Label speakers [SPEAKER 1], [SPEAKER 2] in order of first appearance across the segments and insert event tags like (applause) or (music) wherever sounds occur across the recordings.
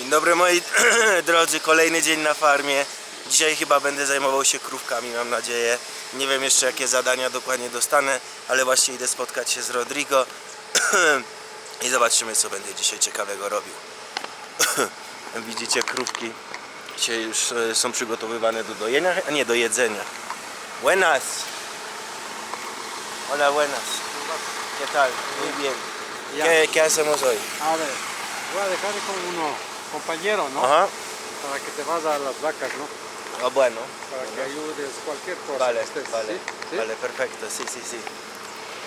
[SPEAKER 1] Dzień dobry moi (clears throat) drodzy, kolejny dzień na farmie. Dzisiaj chyba będę zajmował się krówkami, mam nadzieję. Nie wiem jeszcze jakie zadania dokładnie dostanę, ale właśnie idę spotkać się z Rodrigo (clears throat) i zobaczymy co będę dzisiaj ciekawego robił. (clears throat) Widzicie krówki dzisiaj już e, są przygotowywane do dojenia, a nie do jedzenia. Buenas. Hola, buenas. ¿Qué tal? Muy bien. ¿Qué, qué hacemos hoy?
[SPEAKER 2] A ver, voy a dejar con uno compañero, ¿no?
[SPEAKER 1] Ajá.
[SPEAKER 2] Para que te vas a las vacas, ¿no?
[SPEAKER 1] Ah, bueno.
[SPEAKER 2] Para que ayudes cualquier cosa.
[SPEAKER 1] Vale,
[SPEAKER 2] que estés,
[SPEAKER 1] vale,
[SPEAKER 2] ¿sí? ¿Sí?
[SPEAKER 1] vale, perfecto, sí, sí, sí.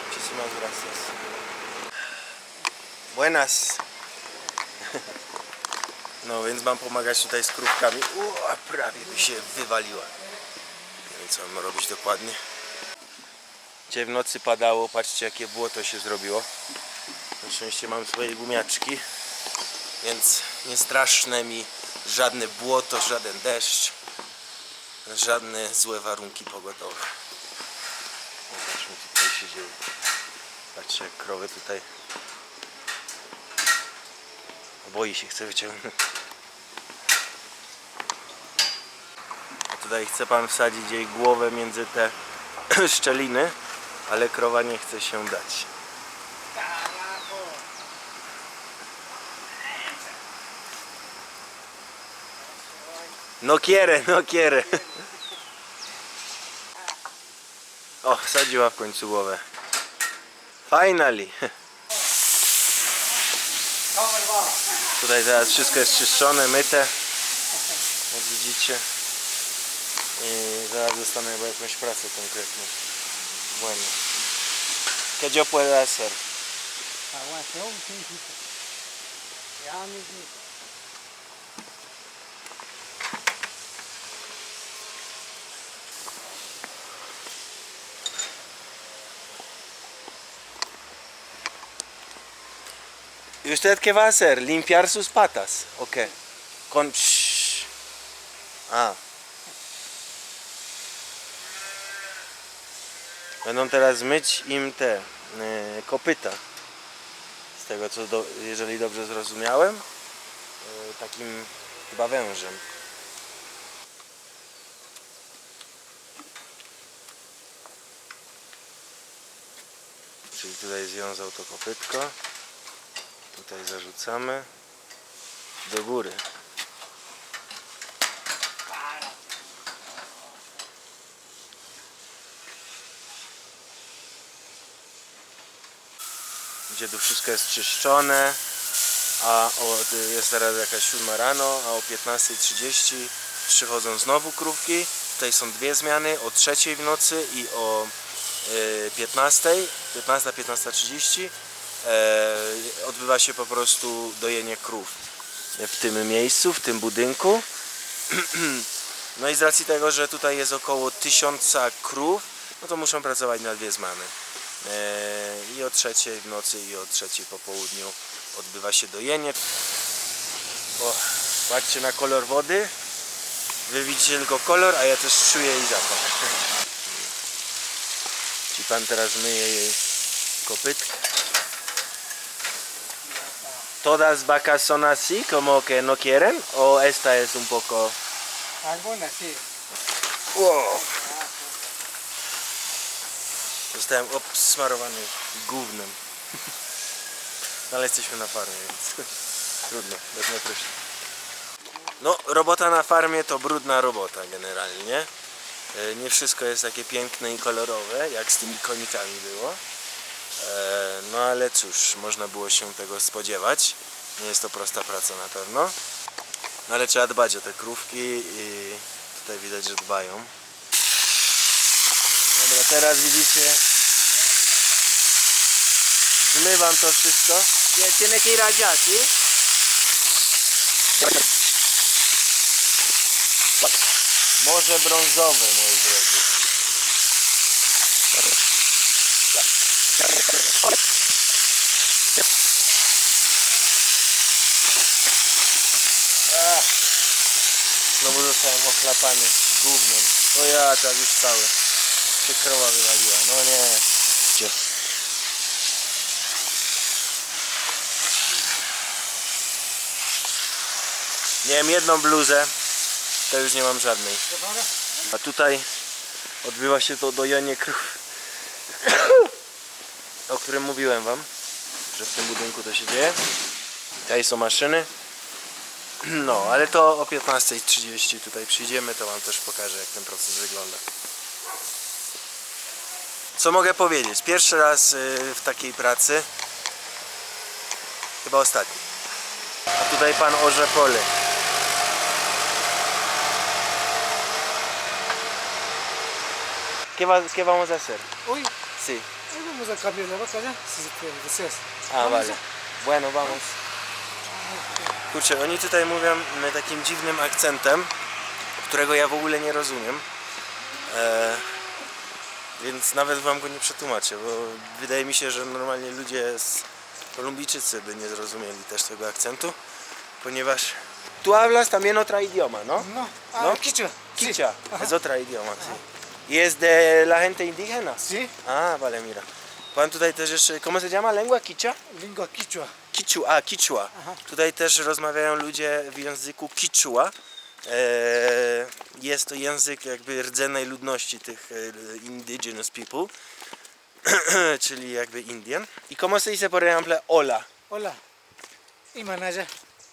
[SPEAKER 1] Muchísimas gracias. Buenas. (laughs) No więc mam pomagać tutaj z krówkami. Ua, prawie by się wywaliła. Nie wiem co mam robić dokładnie. Dzisiaj w nocy padało, patrzcie jakie błoto się zrobiło. Na szczęście mam swoje gumiaczki, więc nie straszne mi żadne błoto, żaden deszcz żadne złe warunki pogodowe. Zobaczmy tutaj się dzieje. Patrzcie jak krowy tutaj boi się, chce wyciągnąć. A tutaj chce pan wsadzić jej głowę między te (clears throat) szczeliny, ale krowa nie chce się dać. No quiere, no quiere. O, wsadziła w końcu głowę. Finally. Tutaj teraz wszystko jest czyszczone, myte. Jak widzicie. I zaraz dostanę chyba jakąś pracę konkretną. Bueno. ¿Qué yo puedo hacer?
[SPEAKER 2] Aguante, un
[SPEAKER 1] ¿Y usted qué va a hacer? ¿Limpiar sus patas? ¿O qué? Con... Shh. A. Będą teraz myć im te e, kopyta. Z tego co, do, jeżeli dobrze zrozumiałem, e, takim chyba wężem. Czyli tutaj związał to kopytko. Tutaj zarzucamy do góry. Gdzie tu wszystko jest czyszczone, a o, jest teraz jakaś 7 rano, a o 15.30 przychodzą znowu krówki. Tutaj są dwie zmiany, o 3 w nocy i o e, 15, 15, 15.30 e, odbywa się po prostu dojenie krów w tym miejscu, w tym budynku. (clears throat) No i z racji tego, że tutaj jest około tysiąca krów, no to muszą pracować na dwie zmiany. E, I o trzeciej w nocy i o trzeciej po południu odbywa się dojenie. O, patrzcie na kolor wody. Wy widzicie tylko kolor, a ja też czuję jej zapach. (laughs) Ci pan teraz myje jej kopytka. ¿Todas vacas son así, como que no quieren? ¿O esta es un poco.?
[SPEAKER 2] Algunas sí.
[SPEAKER 1] Wow. Zostałem obsmarowany gównem. (laughs) No, ale jesteśmy na farmie, więc (laughs) trudno, wezmę prysznic. No, robota na farmie to brudna robota generalnie. E, Nie wszystko jest takie piękne i kolorowe, jak z tymi konikami było. E, No ale cóż, można było się tego spodziewać. Nie jest to prosta praca na pewno. No ale trzeba dbać o te krówki i tutaj widać, że dbają. Dobra, teraz widzicie. Zmywam to wszystko. Ir allá, ¿sí? Morze brązowe, moi drodzy. Znowu zostałem ochlapany gównem. O ja, tak już cały. Się krowa wywaliła. No nie. Gdzie? Miałem jedną bluzę, to już nie mam żadnej. A tutaj odbywa się to dojenie krów, o którym mówiłem wam, że w tym budynku to się dzieje. Tutaj są maszyny. (clears throat) No, ale to o 15.30 tutaj przyjdziemy, to wam też pokażę jak ten proces wygląda. Co mogę powiedzieć? Pierwszy raz y, w takiej pracy. Chyba ostatni. A tutaj pan orze pole. ¿Qué, va, ¿Qué vamos a hacer?
[SPEAKER 2] Hoy,
[SPEAKER 1] Sí.
[SPEAKER 2] Vamos a cambiar la vaca ya, si se puede, deseas.
[SPEAKER 1] A,
[SPEAKER 2] Vamos
[SPEAKER 1] vale.
[SPEAKER 2] ya.
[SPEAKER 1] Bueno, vamos. Kurczę, oni tutaj mówią takim dziwnym akcentem, którego ja w ogóle nie rozumiem. E, więc nawet wam go nie przetłumaczę, bo wydaje mi się, że normalnie ludzie z Kolumbijczycy by nie zrozumieli też tego akcentu, ponieważ tu hablas también otra idioma, ¿no?
[SPEAKER 2] No, ah,
[SPEAKER 1] No.
[SPEAKER 2] quichua. Sí.
[SPEAKER 1] Quichua, es otra idioma, sí. Y es de la gente indígena.
[SPEAKER 2] Sí,
[SPEAKER 1] A, vale, mira. Pan tutaj też jeszcze, ¿cómo se llama? Lengua quichua?
[SPEAKER 2] lengua quichua.
[SPEAKER 1] Kichua, a Kichua.
[SPEAKER 2] Aha.
[SPEAKER 1] Tutaj też rozmawiają ludzie w języku Kichua. Eee, jest to język jakby rdzennej ludności tych e, indigenous people, (clears throat) czyli jakby Indian. I como se dice por ejemplo hola?
[SPEAKER 2] Hola. Imanaya.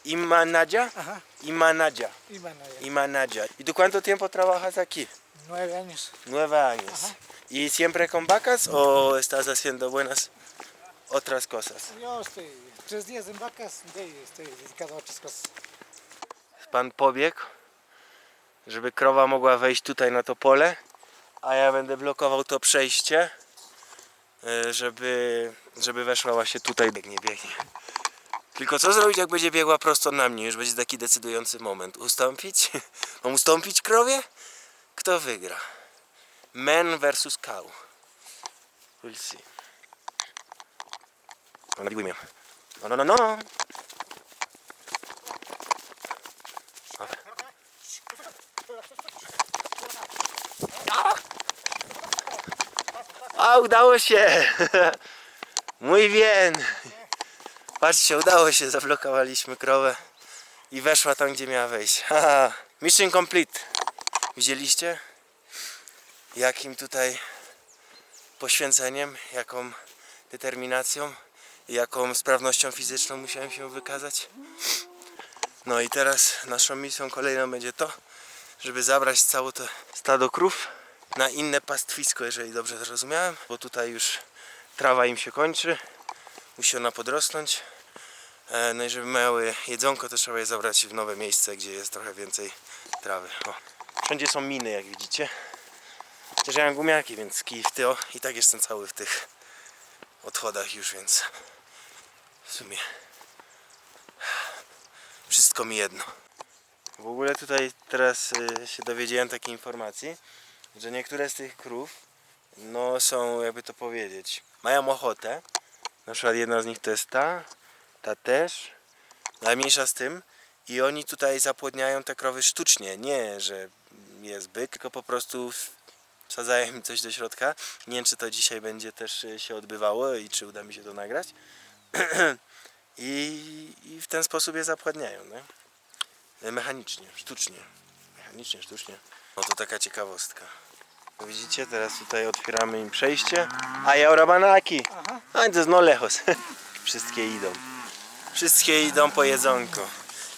[SPEAKER 1] Imanaja?
[SPEAKER 2] Ajá,
[SPEAKER 1] Imanaja.
[SPEAKER 2] Imanaya.
[SPEAKER 1] Imanaja. ¿Y tú cuánto tiempo trabajas aquí?
[SPEAKER 2] Nueve años.
[SPEAKER 1] Nueve años.
[SPEAKER 2] Ajá.
[SPEAKER 1] ¿Y siempre con vacas o estás haciendo buenas otras cosas?
[SPEAKER 2] Yo estoy tres días en vacas, ahí estoy dedicado a otras cosas.
[SPEAKER 1] pan pobiegł, żeby krowa mogła wejść tutaj na to pole, a ja będę blokował to przejście, e, żeby, żeby weszła właśnie tutaj. Biegnie, biegnie. Tylko co zrobić, jak będzie biegła prosto na mnie? Już będzie taki decydujący moment. Ustąpić? (laughs) Mam ustąpić krowie? Kto wygra? Man versus cow. We'll see. No, nabiły. No, no, no, no. A udało się! (laughs) Mój bien! Patrzcie, udało się, zablokowaliśmy krowę i weszła tam, gdzie miała wejść. (laughs) Mission complete. Widzieliście? Jakim tutaj poświęceniem, jaką determinacją jaką sprawnością fizyczną musiałem się wykazać. No i teraz naszą misją kolejną będzie to, żeby zabrać całe to stado krów na inne pastwisko, jeżeli dobrze zrozumiałem, bo tutaj już trawa im się kończy, musi ona podrosnąć. E, No i żeby miały jedzonko, to trzeba je zabrać w nowe miejsce, gdzie jest trochę więcej trawy. O. Wszędzie są miny, jak widzicie. Chociaż ja mam gumiaki, więc kij w tył i tak jestem cały w tych odchodach już, więc w sumie wszystko mi jedno. W ogóle tutaj teraz y, się dowiedziałem takiej informacji, że niektóre z tych krów no są jakby to powiedzieć, mają ochotę. Na przykład jedna z nich to jest ta, ta też, najmniejsza z tym i oni tutaj zapłodniają te krowy sztucznie, nie, że jest byk, tylko po prostu wsadzają im coś do środka. Nie wiem czy to dzisiaj będzie też y, się odbywało i czy uda mi się to nagrać. (clears throat) I, I w ten sposób je zapładniają, nie? E, Mechanicznie, sztucznie. Mechanicznie, sztucznie. No to taka ciekawostka. Widzicie, teraz tutaj otwieramy im przejście. A ja Rabanaki.
[SPEAKER 2] Aha.
[SPEAKER 1] A to no. (laughs) Wszystkie idą. Wszystkie idą po jedzonko.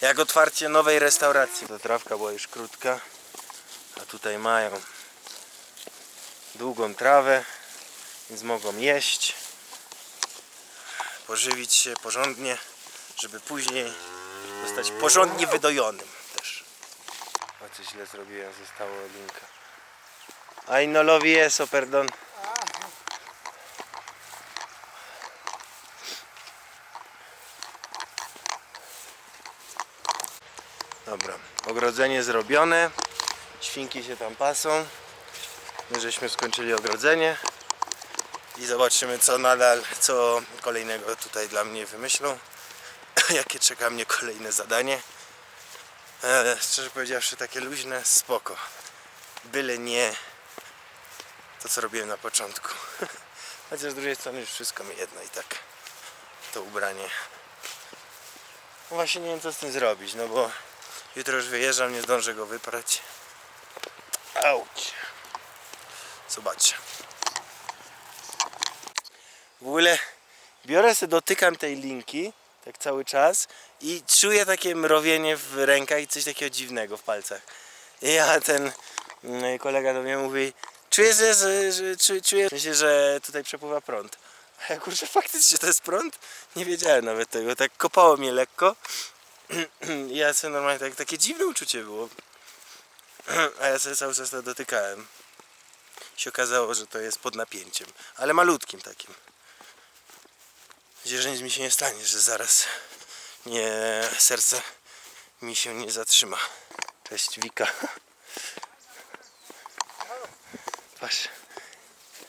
[SPEAKER 1] Jak otwarcie nowej restauracji. Ta trawka była już krótka. A tutaj mają długą trawę, więc mogą jeść. Pożywić się porządnie, żeby później zostać porządnie wydojonym też. O, co źle zrobiłem, zostało linka. Ay, no lo vi eso, perdón. Dobra, ogrodzenie zrobione. Świnki się tam pasą. My żeśmy skończyli ogrodzenie. I zobaczymy co nadal, co kolejnego tutaj dla mnie wymyślą. (laughs) Jakie czeka mnie kolejne zadanie. E, szczerze powiedziawszy takie luźne, spoko. Byle nie to co robiłem na początku. (laughs) Chociaż z drugiej strony już wszystko mi jedno i tak to ubranie. No właśnie nie wiem co z tym zrobić, no bo Jutro już wyjeżdżam, nie zdążę go wyprać. Auć. Zobaczcie. W ogóle biorę sobie, dotykam tej linki tak cały czas i czuję takie mrowienie w rękach i coś takiego dziwnego w palcach. I ja ten mm, kolega do mnie mówi, czuję, że, że, że czu- czuję, że tutaj przepływa prąd. A ja kurczę, (laughs) faktycznie to jest prąd? Nie wiedziałem nawet tego, tak kopało mnie lekko. (clears throat) Ja sobie normalnie tak, takie dziwne uczucie było. (clears throat) A ja sobie cały czas to dotykałem. Się okazało, że to jest pod napięciem, ale malutkim takim. Nadzieję, że nic mi się nie stanie, że zaraz nie, serce mi się nie zatrzyma. Cześć Wika. (laughs) Patrz.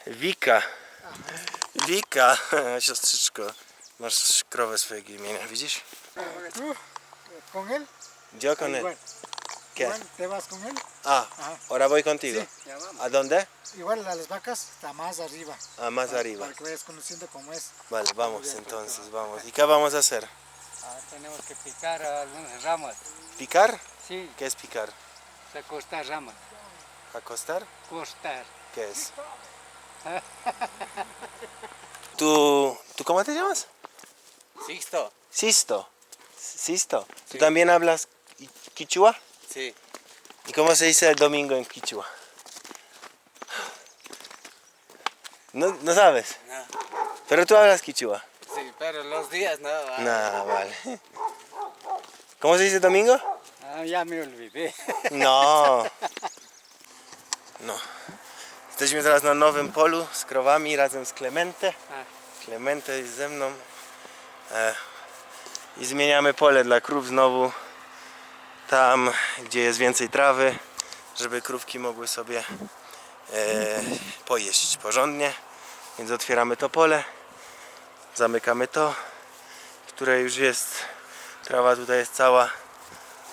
[SPEAKER 1] Wika. Wika, (laughs) siostrzyczko. Masz krowę swojego imienia, widzisz?
[SPEAKER 2] ¿Tú? ¿Con él?
[SPEAKER 1] ¿Qué?
[SPEAKER 2] Igual, ¿Te vas con él?
[SPEAKER 1] Ah,
[SPEAKER 2] Ajá.
[SPEAKER 1] ahora voy contigo.
[SPEAKER 2] Sí, ya vamos.
[SPEAKER 1] ¿A dónde?
[SPEAKER 2] Igual a las vacas está más arriba.
[SPEAKER 1] Ah, más
[SPEAKER 2] para-
[SPEAKER 1] arriba.
[SPEAKER 2] Para que vayas conociendo cómo es.
[SPEAKER 1] Vale, vamos entonces, vamos. ¿Y qué vamos a hacer?
[SPEAKER 3] Ah, tenemos que picar algunas ramas.
[SPEAKER 1] ¿Picar?
[SPEAKER 3] Sí,
[SPEAKER 1] ¿Qué es picar?
[SPEAKER 3] se cortar ramas.
[SPEAKER 1] ¿Acostar?
[SPEAKER 3] Cortar.
[SPEAKER 1] ¿Qué es? (laughs) ¿Tú, ¿Tú cómo te llamas?
[SPEAKER 4] Sixto.
[SPEAKER 1] Sisto. Sisto. ¿Tú
[SPEAKER 4] Sí.
[SPEAKER 1] también hablas qui- quichua?
[SPEAKER 4] Sí.
[SPEAKER 1] ¿Y cómo se dice domingo en quichua? No, no sabes,
[SPEAKER 4] No.
[SPEAKER 1] pero tú hablas quichua.
[SPEAKER 4] Sí, pero los días no. ah,
[SPEAKER 1] No, vale. ¿Cómo se dice domingo?
[SPEAKER 3] Ah, ya me olvidé. (laughs)
[SPEAKER 1] No. No. Jesteśmy teraz na nowym polu z krowami razem z Clemente.
[SPEAKER 3] A,
[SPEAKER 1] Clemente jest ze mną. E, I zmieniamy pole dla krów znowu. Tam, gdzie jest więcej trawy, żeby krówki mogły sobie e, pojeść porządnie. Więc otwieramy to pole. Zamykamy to, które już jest. Trawa tutaj jest cała,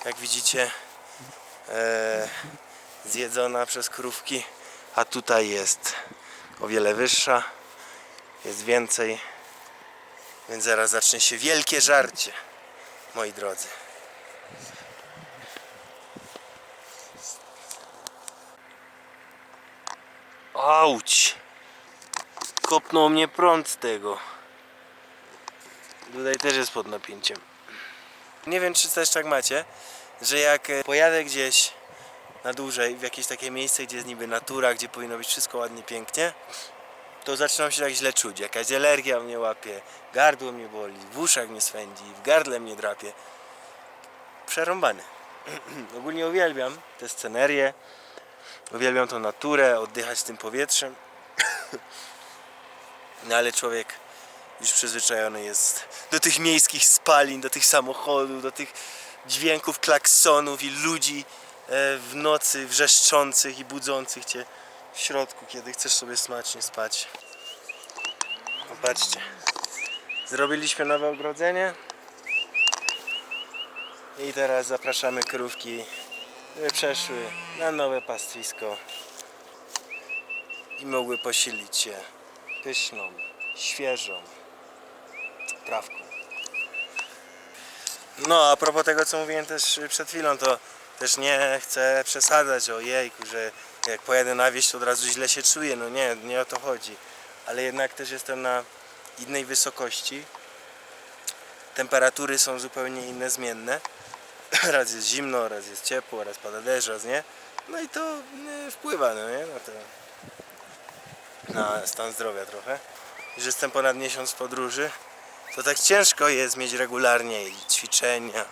[SPEAKER 1] jak widzicie, e, zjedzona przez krówki. A tutaj jest o wiele wyższa jest więcej. Więc zaraz zacznie się wielkie żarcie, moi drodzy. Auć! Kopnął mnie prąd z tego. Tutaj też jest pod napięciem. Nie wiem, czy też tak macie, że jak e, pojadę gdzieś na dłużej, w jakieś takie miejsce, gdzie jest niby natura, gdzie powinno być wszystko ładnie, pięknie, to zaczynam się tak źle czuć. Jakaś alergia mnie łapie, gardło mnie boli, w uszach mnie swędzi, w gardle mnie drapie. Przerąbany. (clears throat) Ogólnie uwielbiam te scenerie, uwielbiam tą naturę, oddychać tym powietrzem. (coughs) No ale człowiek już przyzwyczajony jest do tych miejskich spalin, do tych samochodów, do tych dźwięków klaksonów i ludzi e, w nocy wrzeszczących i budzących cię w środku, kiedy chcesz sobie smacznie spać. Popatrzcie. Zrobiliśmy nowe ogrodzenie. I teraz zapraszamy krówki, przeszły na nowe pastwisko i mogły posilić się pyszną, świeżą trawką. No, a propos tego, co mówiłem też przed chwilą, to też nie chcę przesadzać, o jejku, że jak pojadę na wieś, to od razu źle się czuję. No nie, nie o to chodzi. Ale jednak też jestem na innej wysokości. Temperatury są zupełnie inne, zmienne. (clears throat) Raz jest zimno, raz jest ciepło, raz pada deszcz, raz nie. No i to nie, wpływa, no nie, na na stan zdrowia trochę. Że jestem ponad miesiąc w podróży, to tak ciężko jest mieć regularnie ćwiczenia,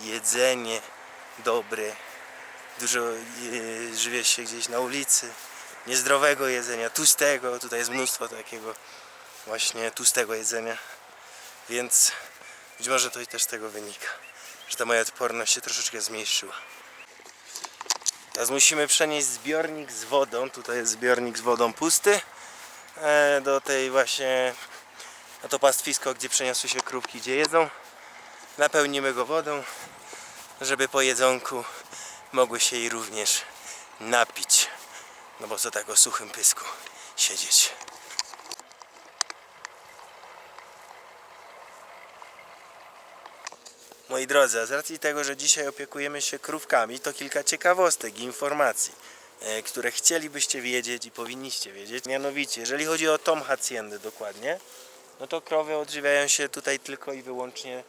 [SPEAKER 1] jedzenie dobre, dużo e, żywię się gdzieś na ulicy, niezdrowego jedzenia, tłustego, tutaj jest mnóstwo takiego właśnie tłustego jedzenia, więc być może to i też z tego wynika, że ta moja odporność się troszeczkę zmniejszyła. Teraz musimy przenieść zbiornik z wodą, tutaj jest zbiornik z wodą pusty, e, do tej właśnie, na to pastwisko, gdzie przeniosły się krówki, gdzie jedzą. Napełnimy go wodą, żeby po jedzonku mogły się jej również napić. No bo co tak o suchym pysku siedzieć. Moi drodzy, a z racji tego, że dzisiaj opiekujemy się krówkami, to kilka ciekawostek i informacji, e, które chcielibyście wiedzieć i powinniście wiedzieć. Mianowicie, jeżeli chodzi o Tom Haciendę dokładnie, no to krowy odżywiają się tutaj tylko i wyłącznie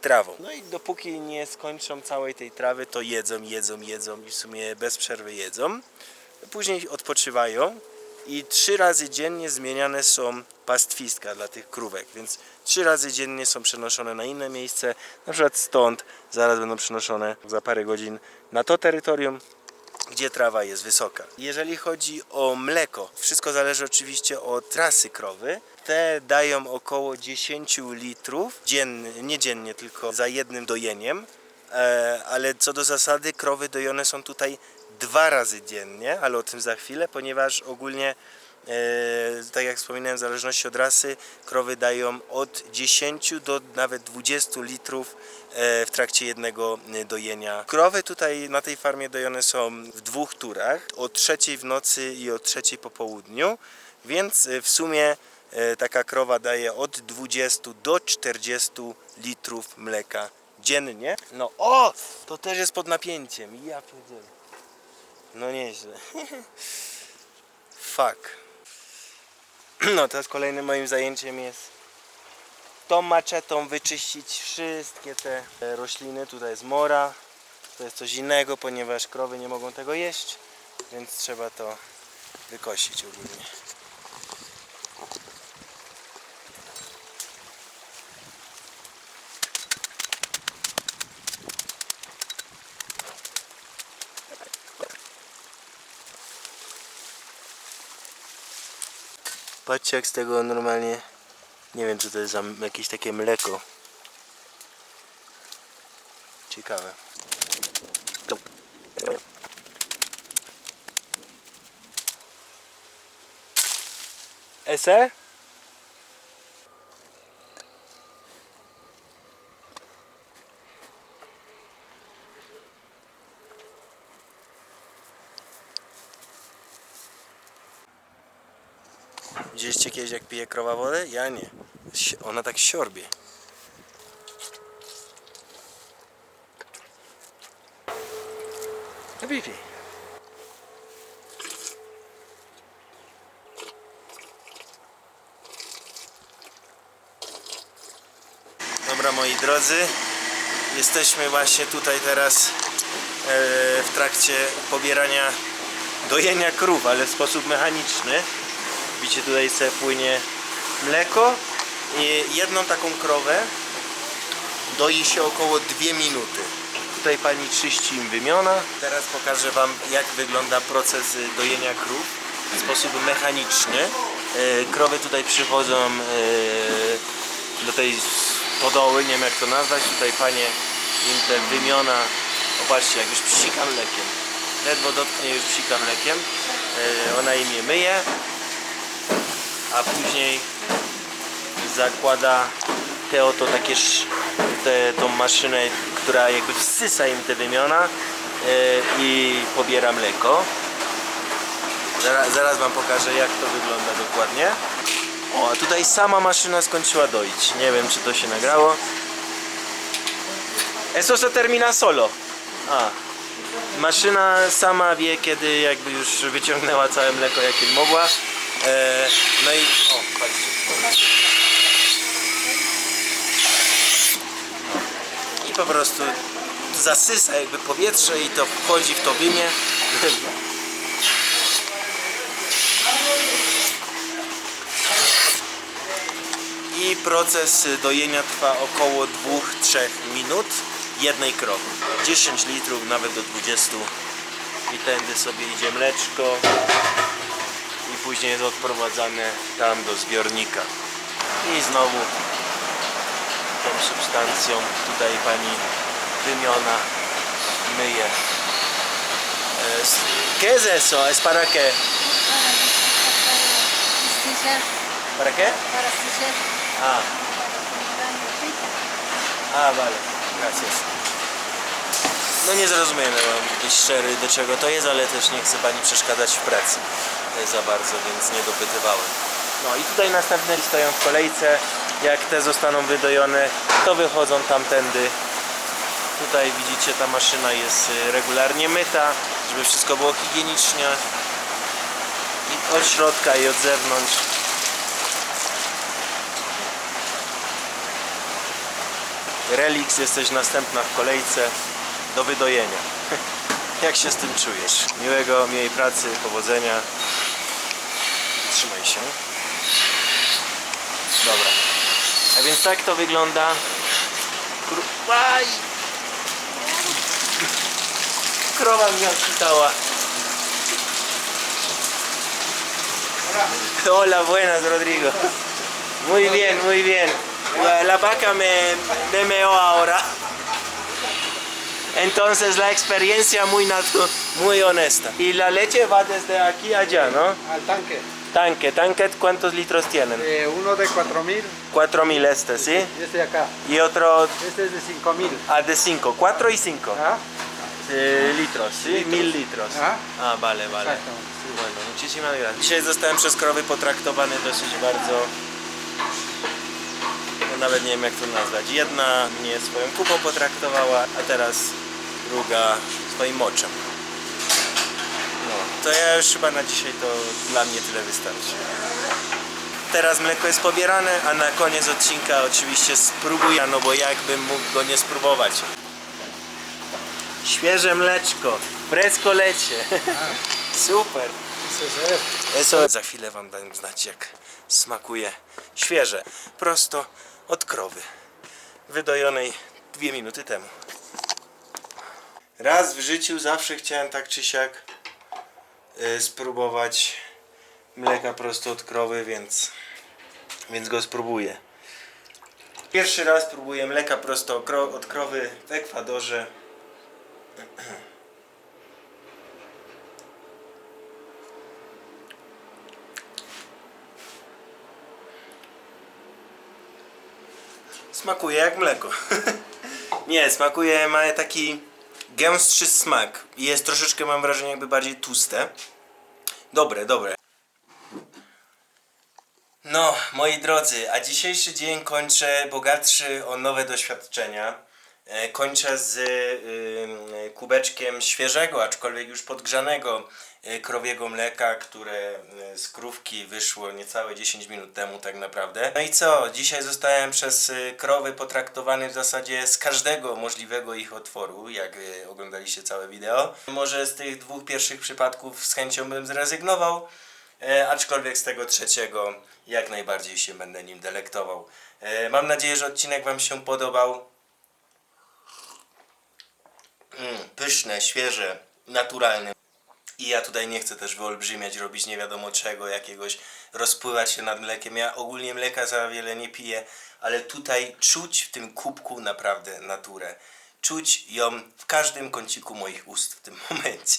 [SPEAKER 1] trawą. No i dopóki nie skończą całej tej trawy, to jedzą, jedzą, jedzą i w sumie bez przerwy jedzą. Później odpoczywają i trzy razy dziennie zmieniane są pastwiska dla tych krówek, więc trzy razy dziennie są przenoszone na inne miejsce, na przykład stąd zaraz będą przenoszone za parę godzin na to terytorium, gdzie trawa jest wysoka. Jeżeli chodzi o mleko, wszystko zależy oczywiście od rasy krowy. Te dają około 10 litrów dziennie, nie dziennie, tylko za jednym dojeniem. E, ale co do zasady, krowy dojone są tutaj dwa razy dziennie, ale o tym za chwilę, ponieważ ogólnie, tak jak wspominałem, w zależności od rasy, krowy dają od 10 do nawet 20 litrów e, w trakcie jednego e, dojenia. Krowy tutaj na tej farmie dojone są w dwóch turach, o trzeciej w nocy i o trzeciej po południu, więc e, w sumie e, taka krowa daje od 20 do 40 litrów mleka dziennie. No o! To też jest pod napięciem. Ja pierdzielę. No nieźle. (laughs) Fuck. (clears throat) No teraz kolejnym moim zajęciem jest tą maczetą wyczyścić wszystkie te rośliny. Tutaj jest mora. To jest coś innego, ponieważ krowy nie mogą tego jeść, więc trzeba to wykosić ogólnie. Patrzcie jak z tego normalnie nie wiem czy to jest za jakieś takie mleko. Ciekawe. Ese? Widzieliście kiedyś jak pije krowa wodę? Ja nie. Ona tak siorbie. Habibi. Dobra moi drodzy, jesteśmy właśnie tutaj teraz e, w trakcie pobierania dojenia krów, ale w sposób mechaniczny. Widzicie tutaj sobie płynie mleko jedną taką krowę doi się około 2 minuty. Tutaj pani czyści im wymiona. Teraz pokażę wam jak wygląda proces dojenia krów w sposób mechaniczny. E, Krowy tutaj przychodzą e, do tej stodoły, nie wiem jak to nazwać. Tutaj panie im te wymiona, popatrzcie jak już psika mlekiem. Ledwo dotknie już psika mlekiem. E, Ona im je myje a później zakłada te oto takie te, tą maszynę, która jakby wsysa im te wymiona e, i pobiera mleko. Zaraz, zaraz wam pokażę jak to wygląda dokładnie. O, a tutaj sama maszyna skończyła doić. Nie wiem czy to się nagrało. Eso se termina solo. A. Maszyna sama wie kiedy jakby już wyciągnęła całe mleko jakie mogła. E, no i o, patrzcie. I po prostu zasysa jakby powietrze i to wchodzi w to. I proces dojenia trwa około 2-3 minut jednej krowy. 10 litrów, nawet do 20. I tędy sobie idzie mleczko później jest odprowadzane tam do zbiornika. I znowu tą substancją tutaj pani wymiona myje. ¿Qué es eso? ¿Es para qué? ¿Para qué?
[SPEAKER 5] para
[SPEAKER 1] Ah,
[SPEAKER 5] para
[SPEAKER 1] a vale, gracias. No nie zrozumiałem, mam być szczery do czego to jest, ale też nie chcę pani przeszkadzać w pracy za bardzo, więc nie dopytywałem. No i tutaj następne stoją w kolejce. Jak te zostaną wydojone, to wychodzą tamtędy Tutaj widzicie, ta maszyna jest y, regularnie myta, żeby wszystko było higienicznie. I od środka i od zewnątrz. Relix, jesteś następna w kolejce do wydojenia. (laughs) Jak się z tym czujesz? Miłego, miłej pracy, powodzenia. Trzymaj się. Dobra. A więc tak to wygląda. Krowa mnie odczytała. Hola, buenas, Rodrigo. Muy bien, muy bien. La, vaca me, me meó ahora. Entonces la experiencia muy muy honesta. Y la leche va desde aquí allá, ¿no?
[SPEAKER 2] Al tanque.
[SPEAKER 1] Tanque, tanque, ¿cuántos litros tienen?
[SPEAKER 2] Eh, uno de 4000
[SPEAKER 1] 4000 este, ¿sí?
[SPEAKER 2] y este de acá.
[SPEAKER 1] Y otro
[SPEAKER 2] Este es de 5000.
[SPEAKER 1] ah, de 5, 4 y 5
[SPEAKER 2] ¿Ah?
[SPEAKER 1] litros, ¿sí? 1000 litros.
[SPEAKER 2] Ajá.
[SPEAKER 1] A, vale, vale.
[SPEAKER 2] Sí.
[SPEAKER 1] Bueno, muchísimas gracias. Dzisiaj zostałem przez krowy potraktowany dosyć bardzo. No nawet nie wiem jak to nazwać. Jedna mnie swoją kupą potraktowała, a teraz druga swoim moczem. To ja już chyba na dzisiaj to dla mnie tyle wystarczy. Teraz mleko jest pobierane, a na koniec odcinka oczywiście spróbuję, no bo jakbym mógł go nie spróbować. Świeże mleczko, fresco lecie. (laughs) Super. Za chwilę wam dam znać jak smakuje świeże, prosto od krowy, wydojonej dwie minuty temu. Raz w życiu zawsze chciałem tak czy siak spróbować mleka prosto od krowy, więc, więc go spróbuję. Pierwszy raz próbuję mleka prosto od krowy w Ekwadorze. Smakuje jak mleko. (laughs) Nie, smakuje, ma taki gęstszy smak. Jest troszeczkę, mam wrażenie, jakby bardziej tłuste. Dobre, dobre. No, moi drodzy, a dzisiejszy dzień kończę bogatszy o nowe doświadczenia. E, Kończę z y, kubeczkiem świeżego, aczkolwiek już podgrzanego y, krowiego mleka, które y, z krówki wyszło niecałe 10 minut temu tak naprawdę. No i co? Dzisiaj zostałem przez y, krowy potraktowany w zasadzie z każdego możliwego ich otworu, jak y, oglądaliście całe wideo. Może z tych dwóch pierwszych przypadków z chęcią bym zrezygnował, E, aczkolwiek z tego trzeciego jak najbardziej się będę nim delektował. E, mam nadzieję, że odcinek Wam się podobał. Mm, pyszne, świeże, naturalne. I ja tutaj nie chcę też wyolbrzymiać, robić nie wiadomo czego, jakiegoś rozpływać się nad mlekiem. Ja ogólnie mleka za wiele nie piję, ale tutaj czuć w tym kubku naprawdę naturę. Czuć ją w każdym kąciku moich ust w tym (laughs) momencie.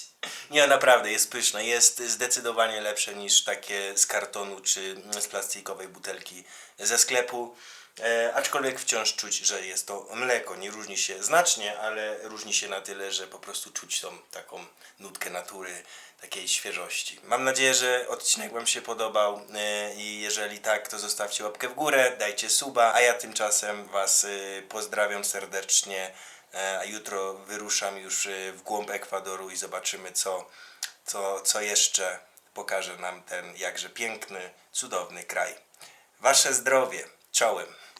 [SPEAKER 1] Nie, naprawdę jest pyszne. Jest zdecydowanie lepsze niż takie z kartonu czy z plastikowej butelki ze sklepu. E, aczkolwiek wciąż czuć, że jest to mleko. Nie różni się znacznie, ale różni się na tyle, że po prostu czuć tą taką nutkę natury, takiej świeżości. Mam nadzieję, że odcinek Wam się podobał e, i jeżeli tak, to zostawcie łapkę w górę, dajcie suba, a ja tymczasem Was e, pozdrawiam serdecznie, e, a jutro wyruszam już e, w głąb Ekwadoru i zobaczymy co, co, co jeszcze pokaże nam ten jakże piękny, cudowny kraj. Wasze zdrowie. Czołem.